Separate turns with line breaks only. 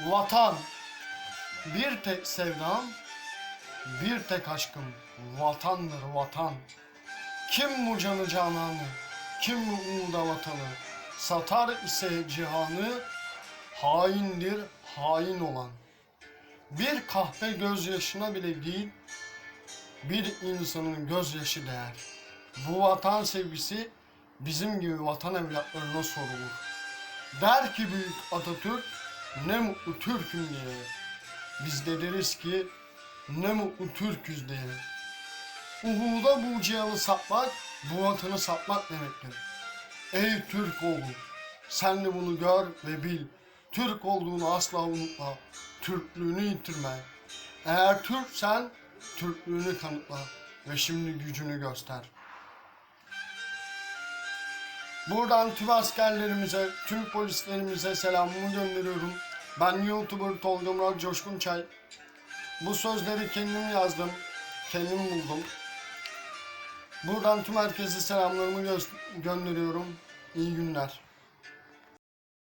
Vatan. Bir tek sevdam, bir tek aşkım vatandır vatan. Kim bu canı cananı, kim bu umuda vatanı, satar ise cihanı, haindir hain olan. Bir kahpe gözyaşına bile değil, bir insanın gözyaşı değer. Bu vatan sevgisi bizim gibi vatan evlatlarına sorulur. Der ki büyük Atatürk, ne mutlu Türk'üm diye. Biz de deriz ki, ne mutlu Türk'üz diye. Uhuda bu cihanı satmak, bu vatanı satmak demektir. Ey Türk oğlu, sen de bunu gör ve bil. Türk olduğunu asla unutma, Türklüğünü yitirme. Eğer Türksen, Türklüğünü kanıtla ve şimdi gücünü göster. Buradan tüm askerlerimize, tüm polislerimize selamımı gönderiyorum. Ben YouTuber Tolga Murat Coşkun Çay. Bu sözleri kendim yazdım, kendim buldum. Buradan tüm herkese selamlarımı gö- gönderiyorum. İyi günler.